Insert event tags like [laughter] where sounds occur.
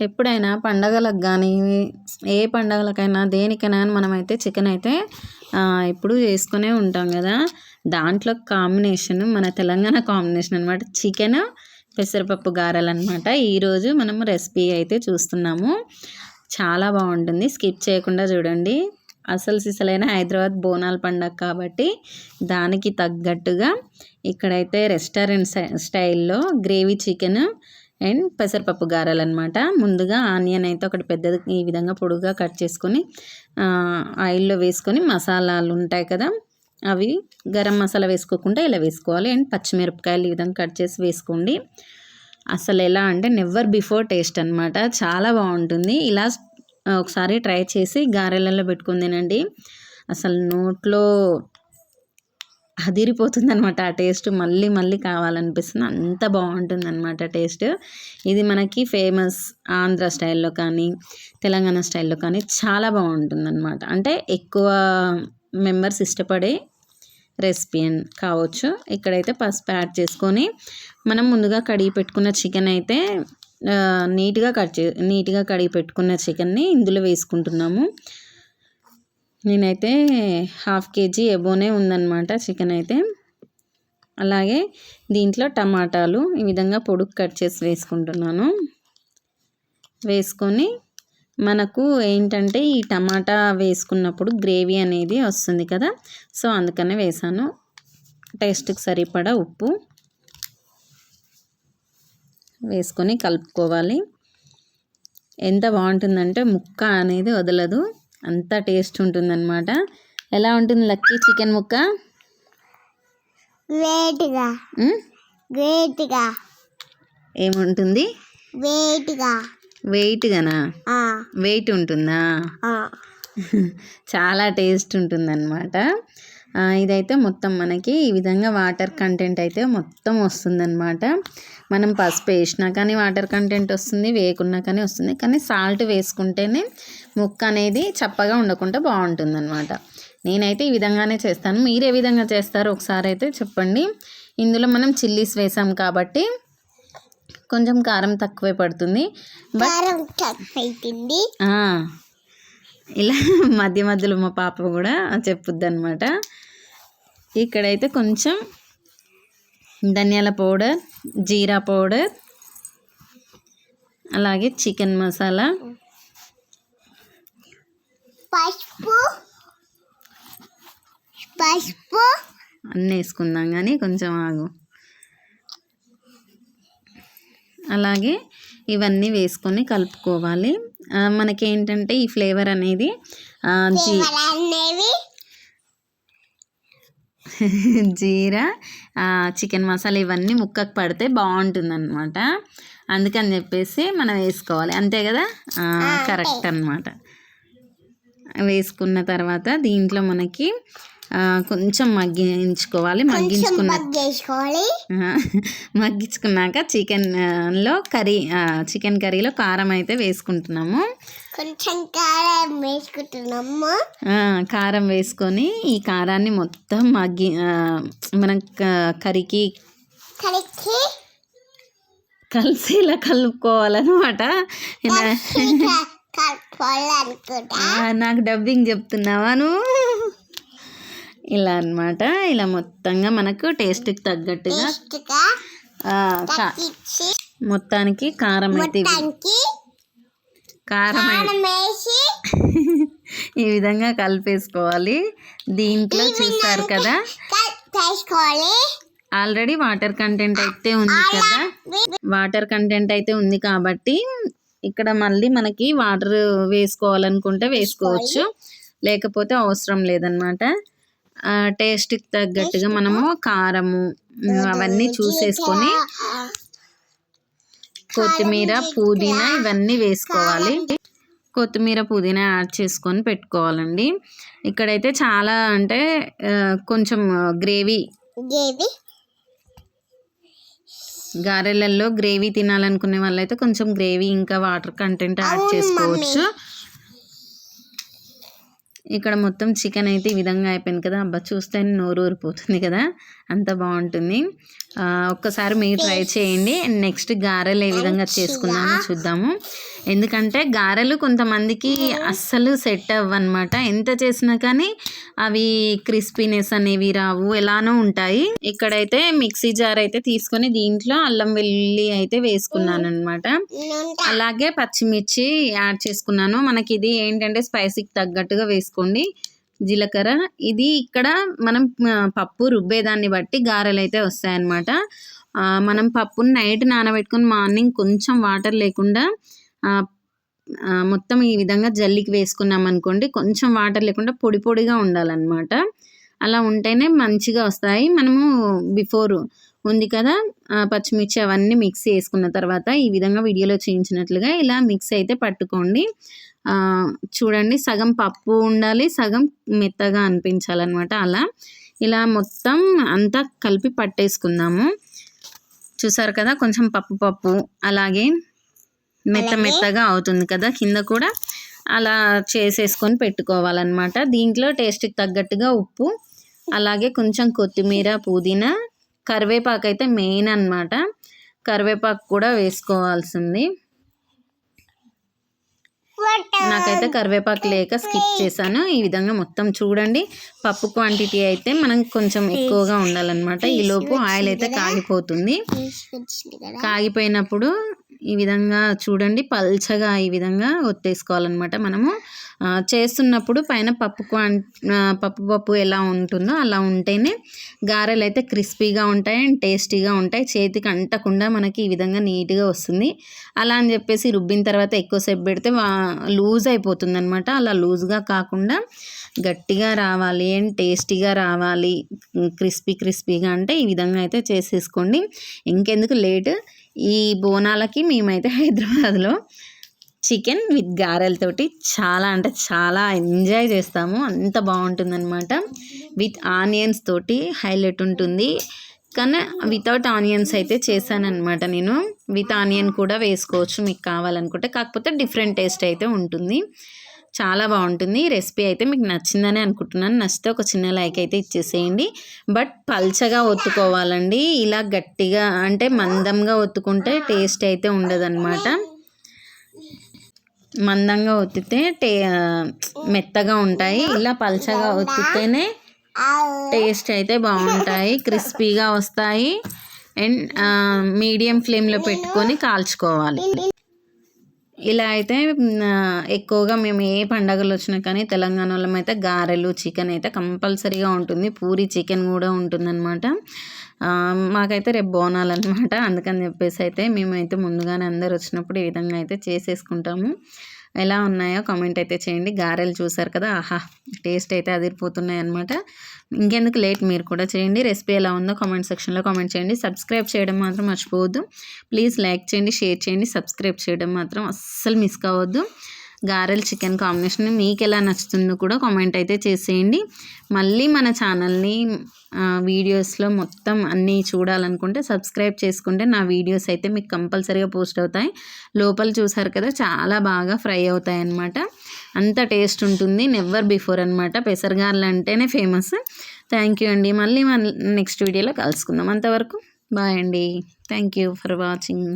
ఎప్పుడైనా పండగలకు కానీ ఏ పండగలకైనా దేనికైనా మనమైతే చికెన్ అయితే ఎప్పుడు చేసుకునే ఉంటాం కదా. దాంట్లో కాంబినేషన్ మన తెలంగాణ కాంబినేషన్ అనమాట చికెన్ పెసరపప్పు గారెలు అనమాట ఈరోజు మనము రెసిపీ అయితే చూస్తున్నాము. చాలా బాగుంటుంది. స్కిప్ చేయకుండా చూడండి. అసలు సిసలైన హైదరాబాద్ బోనాల పండగ కాబట్టి దానికి తగ్గట్టుగా ఇక్కడైతే రెస్టారెంట్ స్టైల్లో గ్రేవీ చికెన్ అండ్ పెసరపప్పు గారెలు అనమాట ముందుగా ఆనియన్ అయితే ఒకటి పెద్దది ఈ విధంగా పొడుగా కట్ చేసుకొని ఆయిల్లో వేసుకొని మసాలాలు ఉంటాయి కదా అవి గరం మసాలా వేసుకోకుండా ఇలా వేసుకోవాలి. అండ్ పచ్చిమిరపకాయలు ఈ విధంగా కట్ చేసి వేసుకోండి. అసలు ఎలా అంటే నెవర్ బిఫోర్ టేస్ట్ అనమాట చాలా బాగుంటుంది. ఇలా ఒకసారి ట్రై చేసి గారెలలో పెట్టుకుని తినండి. అసలు నోట్లో అదిరిపోతుంది అనమాట ఆ టేస్ట్. మళ్ళీ మళ్ళీ కావాలనిపిస్తుంది. అంత బాగుంటుంది అనమాట టేస్ట్. ఇది మనకి ఫేమస్ ఆంధ్ర స్టైల్లో కానీ తెలంగాణ స్టైల్లో కానీ చాలా బాగుంటుంది అనమాట అంటే ఎక్కువ మెంబర్స్ ఇష్టపడే రెసిపీ కావచ్చు. ఇక్కడైతే పసుపు యాడ్ చేసుకొని మనం ముందుగా కడిగి పెట్టుకున్న చికెన్ అయితే నీట్గా కట్ చే నీట్గా కడిగి పెట్టుకున్న చికెన్ని ఇందులో వేసుకుంటున్నాము. నేనైతే హాఫ్ కేజీ ఎబోనే ఉందన్నమాట చికెన్ అయితే అలాగే దీంట్లో టమాటాలు ఈ విధంగా పొడుగు కట్ చేసి వేసుకుంటున్నాను. వేసుకొని మనకు ఏంటంటే ఈ టమాటా వేసుకున్నప్పుడు గ్రేవీ అనేది వస్తుంది కదా సో అందుకనే వేసాను. టేస్ట్కి సరిపడా ఉప్పు వేసుకొని కలుపుకోవాలి. ఎంత బాగుంటుందంటే ముక్క అనేది వదలదు. అంత టేస్ట్ ఉంటుందన్నమాట. ఎలా ఉంటుంది లక్కీ చికెన్ ముక్క? వేటిగా వేటిగా ఏముంటుంది? వేటిగా వెయిట్గానా? వెయిట్ ఉంటుందా? చాలా టేస్ట్ ఉంటుందన్నమాట. ఇదైతే మొత్తం మనకి ఈ విధంగా వాటర్ కంటెంట్ అయితే మొత్తం వస్తుందన్నమాట. మనం పసుపు వేసినా కానీ వాటర్ కంటెంట్ వస్తుంది వేయకున్నా కానీ వస్తుంది. కానీ సాల్ట్ వేసుకుంటేనే ముక్క అనేది చప్పగా ఉండకుండా బాగుంటుందన్నమాట. నేనైతే ఈ విధంగానే చేస్తాను. మీరు ఏ విధంగా చేస్తారో ఒకసారి అయితే చెప్పండి. ఇందులో మనం చిల్లీస్ వేసాం కాబట్టి కొంచెం కారం తక్కువే పడుతుంది. ఇలా మధ్య మధ్యలో మా పాప కూడా చెప్పుద్ది అనమాట ఇక్కడైతే కొంచెం ధనియాల పౌడర్ జీరా పౌడర్ అలాగే చికెన్ మసాలా పసుపు పసుపు అన్నీ వేసుకుందాం కానీ కొంచెం ఆగు. అలాగే ఇవన్నీ వేసుకొని కలుపుకోవాలి. మనకేంటంటే ఈ ఫ్లేవర్ అనేది [laughs] జీరా చికెన్ మసాలా ఇవన్నీ ముక్కకు పడితే బాగుంటుంది అనమాట అందుకని చెప్పేసి మనం వేసుకోవాలి. అంతే కదా? కరెక్ట్ అనమాట వేసుకున్న తర్వాత దీంట్లో మనకి కొంచెం మగ్గించుకోవాలి మగ్గించుకున్న మగ్గించుకున్నాక చికెన్లో కర్రీ చికెన్ కర్రీలో కారం అయితే వేసుకుంటున్నాము. కొంచెం కారం వేసుకుంటున్నాము. కారం వేసుకొని ఈ కారాన్ని మొత్తం మగ్గి మనం కర్రీకి కలిసేలా కలుపుకోవాలన్నమాట. నాకు డబ్బింగ్ చెప్తున్నావా నువ్వు? ఇలా అనమాట ఇలా మొత్తంగా మనకు టేస్ట్కి తగ్గట్టుగా మొత్తానికి కారం అయితే కారం [laughs] ఈ విధంగా కలిపేసుకోవాలి. దీంట్లో చూస్తారు కదా? ఆల్రెడీ వాటర్ కంటెంట్ అయితే ఉంది కదా? వాటర్ కంటెంట్ అయితే ఉంది కాబట్టి ఇక్కడ మళ్ళీ మనకి వాటర్ వేసుకోవాలనుకుంటే వేసుకోవచ్చు. లేకపోతే అవసరం లేదనమాట టేస్ట్కి తగ్గట్టుగా మనము కారము అవన్నీ చూసేసుకొని కొత్తిమీర పుదీనా ఇవన్నీ వేసుకోవాలి. కొత్తిమీర పుదీనా యాడ్ చేసుకొని పెట్టుకోవాలండి. ఇక్కడైతే చాలా అంటే కొంచెం గ్రేవీ. గ్రేవీ. గారెలలో గ్రేవీ తినాలనుకునే వాళ్ళైతే కొంచెం గ్రేవీ ఇంకా వాటర్ కంటెంట్ యాడ్ చేసుకోవచ్చు. ఇక్కడ మొత్తం చికెన్ అయితే ఈ విధంగా అయిపోయింది కదా? అబ్బా చూస్తే నోరు ఊరిపోతుంది కదా? అంత బాగుంటుంది. ఒక్కసారి మీరు ట్రై చేయండి. నెక్స్ట్ గారెలు ఏ విధంగా చేసుకుందామో చూద్దాము. ఎందుకంటే గారెలు కొంతమందికి అస్సలు సెట్ అవ్వన్నమాట ఎంత చేసినా కానీ అవి క్రిస్పీనెస్ అనేవి రావు ఎలానో ఉంటాయి. ఇక్కడైతే మిక్సీ జార్ అయితే తీసుకొని దీంట్లో అల్లం వెల్లుల్లి అయితే వేసుకున్నాను అనమాట అలాగే పచ్చిమిర్చి యాడ్ చేసుకున్నాను. మనకి ఇది ఏంటంటే స్పైసీకి తగ్గట్టుగా వేసుకోండి. జీలకర్ర. ఇది ఇక్కడ మనం పప్పు రుబ్బేదాన్ని బట్టి గారెలు అయితే వస్తాయన్నమాట మనం పప్పుని నైట్ నానబెట్టుకొని మార్నింగ్ కొంచెం వాటర్ లేకుండా మొత్తం ఈ విధంగా జల్లికి వేసుకున్నాం అనుకోండి కొంచెం వాటర్ లేకుండా పొడి పొడిగా ఉండాలన్నమాట. అలా ఉంటేనే మంచిగా వస్తాయి. మనము బిఫోర్ ఉంది కదా? ఆ, పచ్చిమిర్చి అవన్నీ మిక్సీ వేసుకున్న తర్వాత ఈ విధంగా వీడియోలో చూపించినట్లుగా ఇలా మిక్స్ అయితే పట్టుకోండి. చూడండి సగం పప్పు ఉండాలి సగం మెత్తగా అనిపించాలన్నమాట అలా. ఇలా మొత్తం అంతా కలిపి పట్టేసుకుందాము. చూసారు కదా? కొంచెం పప్పు పప్పు అలాగే మెత్త మెత్తగా అవుతుంది కదా? కింద కూడా అలా చేసేసుకొని పెట్టుకోవాలన్నమాట. దీంట్లో టేస్ట్కి తగ్గట్టుగా ఉప్పు అలాగే కొంచెం కొత్తిమీర పుదీనా కరివేపాకు అయితే మెయిన్ అన్నమాట. కరివేపాకు కూడా వేసుకోవాల్సింది. నాకైతే కరివేపాకు లేక స్కిప్ చేశాను. ఈ విధంగా మొత్తం చూడండి. పప్పు క్వాంటిటీ అయితే మనం కొంచెం ఎక్కువగా ఉండాలన్నమాట. ఈ లోపు ఆయిల్ అయితే కాగిపోతుంది. కాగిపోయినప్పుడు ఈ విధంగా చూడండి. పల్చగా ఈ విధంగా ఒత్తేసుకోవాలన్నమాట మనము. చేస్తున్నప్పుడు పైన పప్పు పప్పు పప్పు ఎలా ఉంటుందో అలా ఉంటేనే గారెలు అయితే క్రిస్పీగా ఉంటాయి అండ్ టేస్టీగా ఉంటాయి. చేతికి అంటకుండా మనకి ఈ విధంగా నీట్గా వస్తుంది. అలా అని చెప్పేసి రుబ్బిన తర్వాత ఎక్కువసేపు పెడితే లూజ్ అయిపోతుంది అనమాట అలా లూజ్గా కాకుండా గట్టిగా రావాలి అండ్ టేస్టీగా రావాలి. క్రిస్పీ క్రిస్పీగా అంటే ఈ విధంగా అయితే చేసేసుకోండి. ఇంకెందుకు లేట్? ఈ బోనాలకి మేమైతే [laughs] హైదరాబాద్లో చికెన్ విత్ గారెలతోటి చాలా అంటే చాలా ఎంజాయ్ చేస్తాము. అంత బాగుంటుందన్నమాట. విత్ ఆనియన్స్ తోటి హైలైట్ ఉంటుంది. కానీ వితౌట్ ఆనియన్స్ అయితే చేశానమాట నేను. విత్ ఆనియన్ కూడా వేసుకోవచ్చు మీకు కావాలనుకుంటే. కాకపోతే డిఫరెంట్ టేస్ట్ అయితే ఉంటుంది. చాలా బాగుంటుంది. ఈ రెసిపీ అయితే మీకు నచ్చిందని అనుకుంటున్నాను. నచ్చితే ఒక చిన్న లైక్ అయితే ఇచ్చేసేయండి. బట్ పల్చగా ఒత్తుకోవాలండి. ఇలా గట్టిగా అంటే మందంగా ఒత్తుకుంటే టేస్ట్ అయితే ఉండదన్నమాట. మందంగా ఒత్తితే టే మెత్తగా ఉంటాయి. ఇలా పల్చగా ఒత్తితేనే టేస్ట్ అయితే బాగుంటాయి. క్రిస్పీగా వస్తాయి. అండ్ మీడియం ఫ్లేమ్లో పెట్టుకొని కాల్చుకోవాలి. ఇలా అయితే ఎక్కువగా మేము ఏ పండగలు వచ్చినా కానీ తెలంగాణలో అయితే గారెలు చికెన్ అయితే కంపల్సరీగా ఉంటుంది. పూరి చికెన్ కూడా ఉంటుందన్నమాట. మాకైతే రేపు బోనాలు అనమాట అందుకని చెప్పేసి అయితే మేమైతే ముందుగానే అందరు వచ్చినప్పుడు ఈ విధంగా అయితే చేసేసుకుంటాము. ఎలా ఉన్నాయో కామెంట్ అయితే చేయండి. గారెలు చూసారు కదా? ఆహా టేస్ట్ అయితే అదిరిపోతున్నాయి అనమాట ఇంకెందుకు లేట్ మీరు కూడా చేయండి. రెసిపీ ఎలా ఉందో కామెంట్ సెక్షన్లో కామెంట్ చేయండి. సబ్స్క్రైబ్ చేయడం మాత్రం మర్చిపోవద్దు. ప్లీజ్ లైక్ చేయండి షేర్ చేయండి. సబ్స్క్రైబ్ చేయడం మాత్రం అస్సలు మిస్ కావద్దు. గారెలు చికెన్ కాంబినేషన్ మీకు ఎలా నచ్చుతుందో కూడా కామెంట్ అయితే చేసేయండి. మళ్ళీ మన ఛానల్ని వీడియోస్లో మొత్తం అన్నీ చూడాలనుకుంటే సబ్స్క్రైబ్ చేసుకుంటే నా వీడియోస్ అయితే మీకు కంపల్సరీగా పోస్ట్ అవుతాయి. లోపల చూసారు కదా చాలా బాగా ఫ్రై అవుతాయి అన్నమాట అంత టేస్ట్ ఉంటుంది నెవర్ బిఫోర్ అనమాట పెసరగారలు అంటేనే ఫేమస్. థ్యాంక్ యూ అండి. మళ్ళీ మన నెక్స్ట్ వీడియోలో కలుసుకుందాం. అంతవరకు బాయ్ అండి. Thank you for watching.